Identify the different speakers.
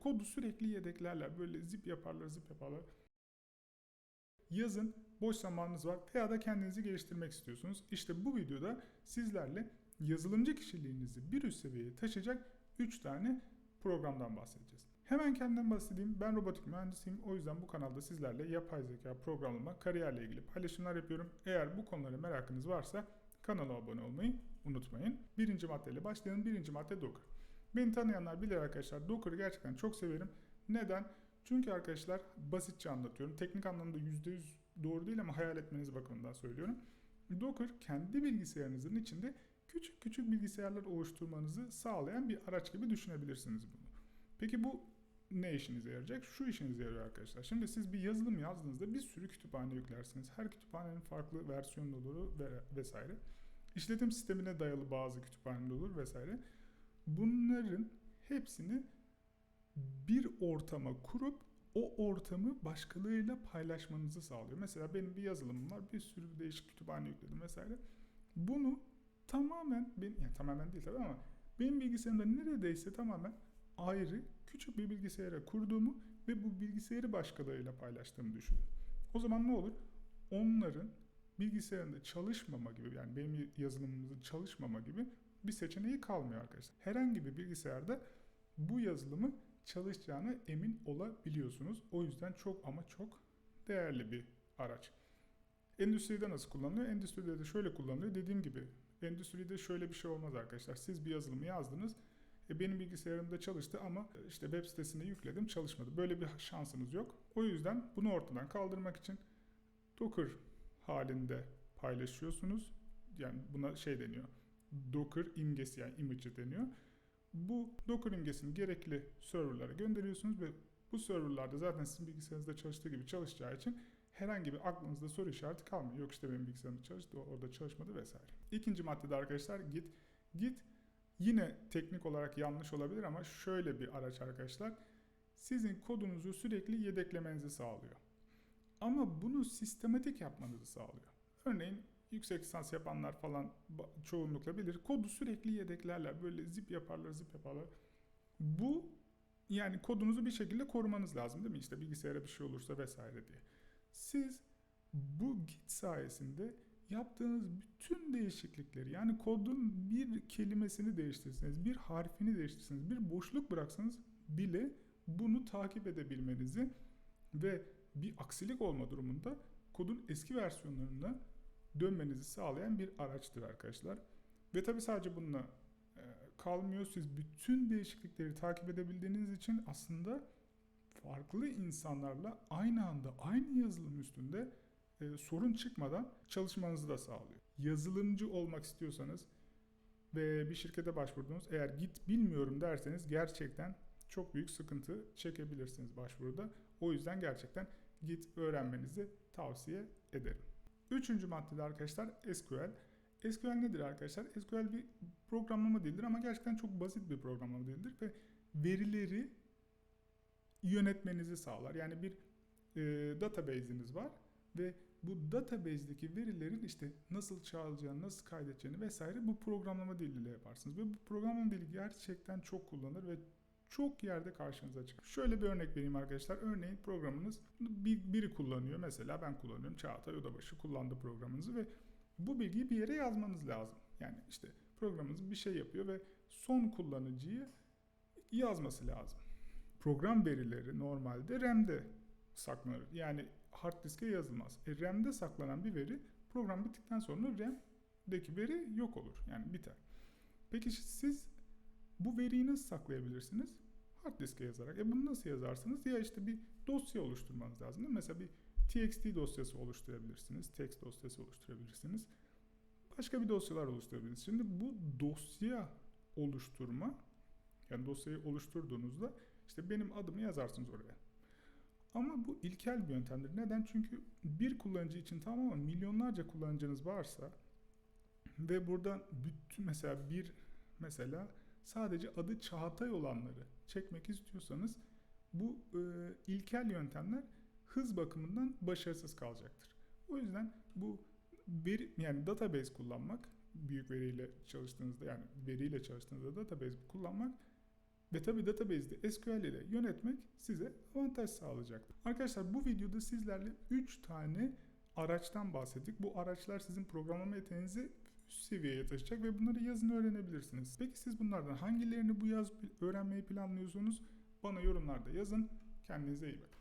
Speaker 1: Kodu sürekli yedeklerler. Böyle zip yaparlar, zip yaparlar. Yazın boş zamanınız var veya da kendinizi geliştirmek istiyorsunuz. İşte bu videoda sizlerle yazılımcı kişiliğinizi bir üst seviyeye taşıyacak 3 tane programdan bahsedeceğiz. Hemen kendimden bahsedeyim. Ben robotik mühendisiyim. O yüzden bu kanalda sizlerle yapay zeka, programlama, kariyerle ilgili paylaşımlar yapıyorum. Eğer bu konulara merakınız varsa kanala abone olmayı unutmayın. Birinci maddeyle başlayalım. Birinci madde Docker. Beni tanıyanlar bilir arkadaşlar. Docker'ı gerçekten çok severim. Neden? Çünkü arkadaşlar basitçe anlatıyorum. Teknik anlamda %100 doğru değil ama hayal etmeniz bakımından söylüyorum. Docker kendi bilgisayarınızın içinde küçük küçük bilgisayarlar oluşturmanızı sağlayan bir araç gibi düşünebilirsiniz bunu. Peki bu ne işinize yarayacak? Şu işinize yarıyor arkadaşlar. Şimdi siz bir yazılım yazdığınızda bir sürü kütüphane yüklersiniz. Her kütüphanenin farklı versiyonu olur ve vesaire. İşletim sistemine dayalı bazı kütüphaneler olur vesaire. Bunların hepsini bir ortama kurup o ortamı başkalarıyla paylaşmanızı sağlıyor. Mesela benim bir yazılımım var. Bir sürü değişik kütüphane yükledim vesaire. Bunu tamamen benim yani tamamen değil tabii ama benim bilgisayarımda neredeyse tamamen ayrı küçük bir bilgisayara kurduğumu ve bu bilgisayarı başkalarıyla paylaştığımı düşünün. O zaman ne olur? Onların bilgisayarında çalışmama gibi yani benim yazılımımızın çalışmama gibi bir seçeneği kalmıyor arkadaşlar. Herhangi bir bilgisayarda bu yazılımı çalışacağına emin olabiliyorsunuz. O yüzden çok ama çok değerli bir araç. Endüstride nasıl kullanılıyor? Endüstride de şöyle kullanılıyor. Dediğim gibi endüstride şöyle bir şey olmaz arkadaşlar. Siz bir yazılımı yazdınız. E benim bilgisayarımda çalıştı ama işte web sitesine yükledim çalışmadı. Böyle bir şansınız yok. O yüzden bunu ortadan kaldırmak için Docker halinde paylaşıyorsunuz. Yani buna şey deniyor. Docker imgesi yani image deniyor. Bu Docker imgesini gerekli serverlara gönderiyorsunuz ve bu serverlarda zaten sizin bilgisayarınızda çalıştığı gibi çalışacağı için herhangi bir aklınızda soru işareti kalmıyor. Yok işte benim bilgisayarımda çalıştı, orada çalışmadı vesaire. İkinci maddede arkadaşlar Git. Git yine teknik olarak yanlış olabilir ama şöyle bir araç arkadaşlar. Sizin kodunuzu sürekli yedeklemenizi sağlıyor. Ama bunu sistematik yapmanızı sağlıyor. Örneğin yüksek lisans yapanlar falan çoğunlukla bilir. Kodu sürekli yedeklerler. Böyle zip yaparlar, zip yaparlar. Bu yani kodunuzu bir şekilde korumanız lazım değil mi? İşte bilgisayara bir şey olursa vesaire diye. Siz bu Git sayesinde yaptığınız bütün değişiklikleri yani kodun bir kelimesini değiştirseniz, bir harfini değiştirseniz, bir boşluk bıraksanız bile bunu takip edebilmenizi ve bir aksilik olma durumunda kodun eski versiyonlarına dönmenizi sağlayan bir araçtır arkadaşlar. Ve tabi sadece bununla e, kalmıyor. Siz bütün değişiklikleri takip edebildiğiniz için aslında farklı insanlarla aynı anda aynı yazılım üstünde e, sorun çıkmadan çalışmanızı da sağlıyor. Yazılımcı olmak istiyorsanız ve bir şirkete başvurdunuz eğer git bilmiyorum derseniz gerçekten çok büyük sıkıntı çekebilirsiniz başvuruda. O yüzden gerçekten git öğrenmenizi tavsiye ederim. Üçüncü maddede arkadaşlar SQL. SQL nedir arkadaşlar? SQL bir programlama dildir ama gerçekten çok basit bir programlama dildir ve verileri yönetmenizi sağlar. Yani bir e, database'iniz var ve bu database'deki verilerin işte nasıl çağrılacağını, nasıl kaydedeceğini vesaire bu programlama diliyle yaparsınız. Ve bu programlama dili gerçekten çok kullanılır ve çok yerde karşınıza çıkar. Şöyle bir örnek vereyim arkadaşlar. Örneğin programınız bir, biri kullanıyor. Mesela ben kullanıyorum. Çağatay Odabaşı kullandı programınızı ve bu bilgiyi bir yere yazmanız lazım. Yani işte programınız bir şey yapıyor ve son kullanıcıyı yazması lazım. Program verileri normalde RAM'de saklanır. Yani hard diske yazılmaz. E, RAM'de saklanan bir veri program bittikten sonra RAM'deki veri yok olur. Yani biter. Peki siz bu veriyi nasıl saklayabilirsiniz? Hard diske yazarak. E bunu nasıl yazarsınız? Ya işte bir dosya oluşturmanız lazım. Değil mi? Mesela bir txt dosyası oluşturabilirsiniz. Text dosyası oluşturabilirsiniz. Başka bir dosyalar oluşturabilirsiniz. Şimdi bu dosya oluşturma yani dosyayı oluşturduğunuzda işte benim adımı yazarsınız oraya. Ama bu ilkel bir yöntemdir. Neden? Çünkü bir kullanıcı için tamamen milyonlarca kullanıcınız varsa ve buradan bütün mesela bir mesela sadece adı Çağatay olanları çekmek istiyorsanız bu e, ilkel yöntemler hız bakımından başarısız kalacaktır. O yüzden bu veri yani database kullanmak büyük veriyle çalıştığınızda yani veriyle çalıştığınızda database kullanmak ve tabi database'de SQL ile yönetmek size avantaj sağlayacaktır. Arkadaşlar bu videoda sizlerle 3 tane araçtan bahsettik. Bu araçlar sizin programlama yeteneğinizi üst seviyeye taşıyacak ve bunları yazın öğrenebilirsiniz. Peki siz bunlardan hangilerini bu yaz öğrenmeyi planlıyorsunuz? Bana yorumlarda yazın. Kendinize iyi bakın.